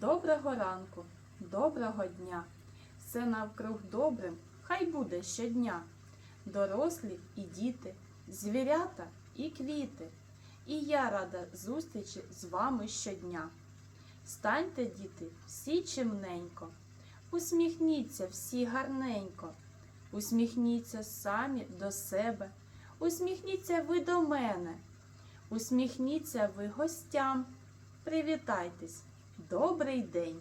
Доброго ранку, доброго дня. Все навкруг добрим, хай буде щодня. Дорослі і діти, звірята і квіти. І я рада зустрічі з вами щодня. Станьте, діти, всі чимненько, усміхніться всі гарненько, усміхніться самі до себе, усміхніться ви до мене, усміхніться ви гостям. Привітайтесь! Добрий день!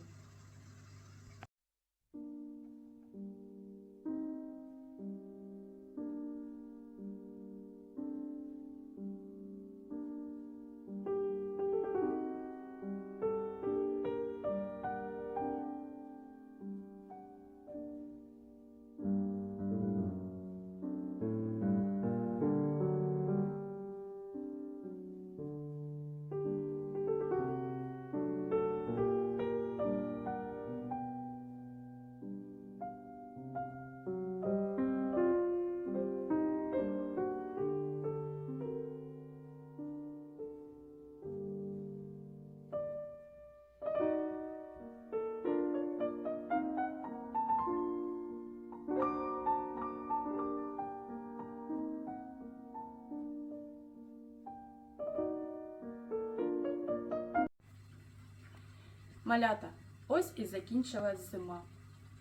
Малята, ось і закінчилась зима.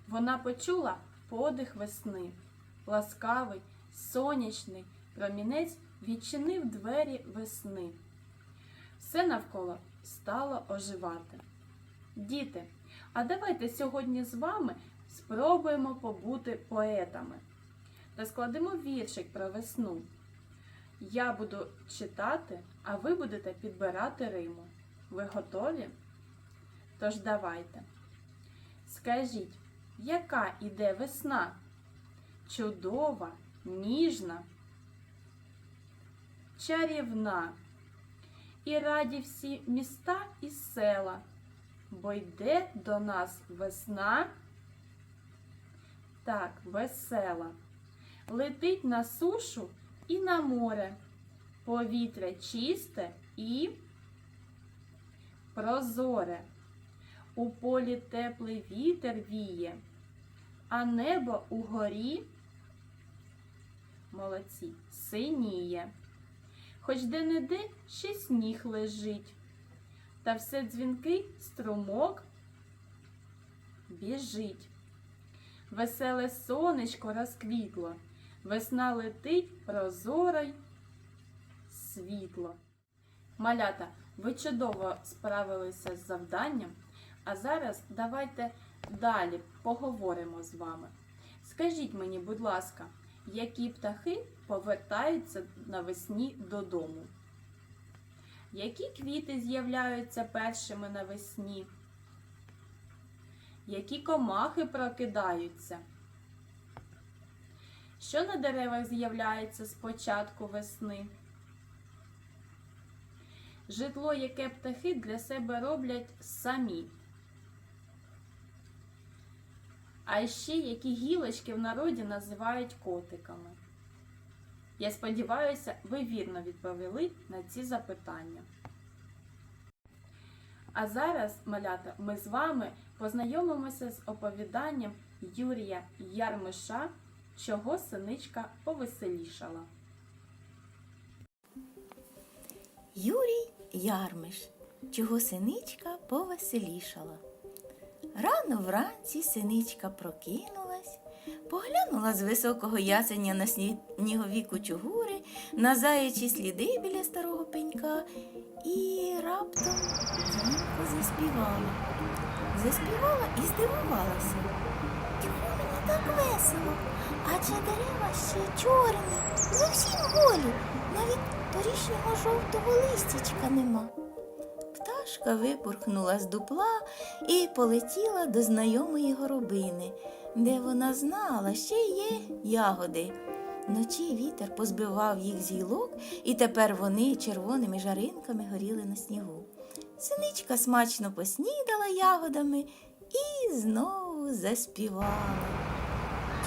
Вона почула подих весни. Ласкавий, сонячний промінець відчинив двері весни. Все навколо стало оживати. Діти, а давайте сьогодні з вами спробуємо побути поетами та складемо віршик про весну. Я буду читати, а ви будете підбирати риму. Ви готові? Тож давайте. Скажіть, яка іде весна? Чудова, ніжна, чарівна. І раді всі міста і села, бо йде до нас весна. Так, весела. Летить на сушу і на море, повітря чисте і прозоре. У полі теплий вітер віє, а небо угорі молодці синіє. Хоч де-не-де ще сніг лежить, та все дзвінкий струмок біжить. Веселе сонечко розквітло, весна летить прозоро й світло. Малята, ви чудово справилися з завданням. А зараз давайте далі поговоримо з вами. Скажіть мені, будь ласка, які птахи повертаються навесні додому? Які квіти з'являються першими навесні? Які комахи прокидаються? Що на деревах з'являється з початку весни? Житло, яке птахи для себе роблять самі. А ще які гілочки в народі називають котиками. Я сподіваюся, ви вірно відповіли на ці запитання. А зараз, малята, ми з вами познайомимося з оповіданням Юрія Ярмиша, чого синичка повеселішала. Юрій Ярмиш, чого синичка повеселішала. Рано вранці синичка прокинулась, поглянула з високого ясеня на снігові кучугури, на заячі сліди біля старого пенька і раптом дзвінко заспівала. Заспівала і здивувалася. Чому мені так весело? Адже дерева ще чорні, зовсім голі, навіть торішнього жовтого листячка нема. Пташка випорхнула з дупла і полетіла до знайомої горобини, де вона знала, ще є ягоди. Вночі вітер позбивав їх з гілок, і тепер вони червоними жаринками горіли на снігу. Синичка смачно поснідала ягодами і знову заспівала.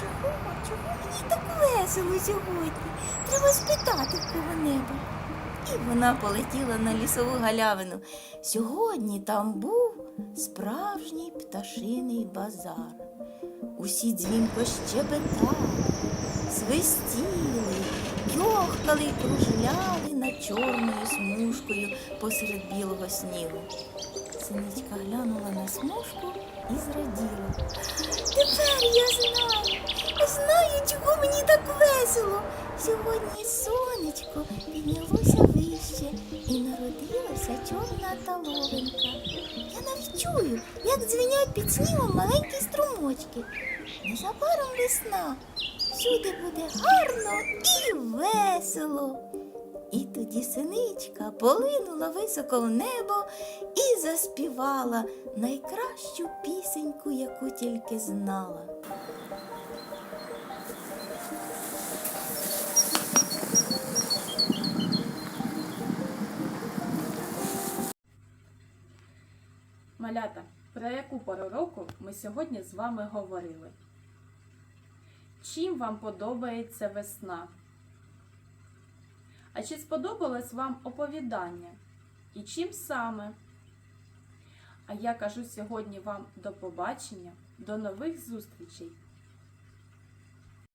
Чого, чого мені так весело сьогодні? Треба спитати в кого-небудь. І вона полетіла на лісову галявину. Сьогодні там був справжній пташиний базар. Усі дзвінко щебетали, свистіли, йохкали й кружляли над чорною смужкою посеред білого снігу. Синичка глянула на смужку і зраділа. Тепер я знаю, знаю, чого мені так весело. Сьогодні сонечко піднялося вище і народилася чорна таловинка. Я навіть чую, як дзвенять під снігом маленькі струмочки. Незабаром весна. Всюди буде гарно і весело. І тоді синичка полинула високо в небо і заспівала найкращу пісеньку, яку тільки знала. Малята, про яку пору року ми сьогодні з вами говорили? Чим вам подобається весна? А чи сподобалось вам оповідання? І чим саме? А я кажу сьогодні вам до побачення, до нових зустрічей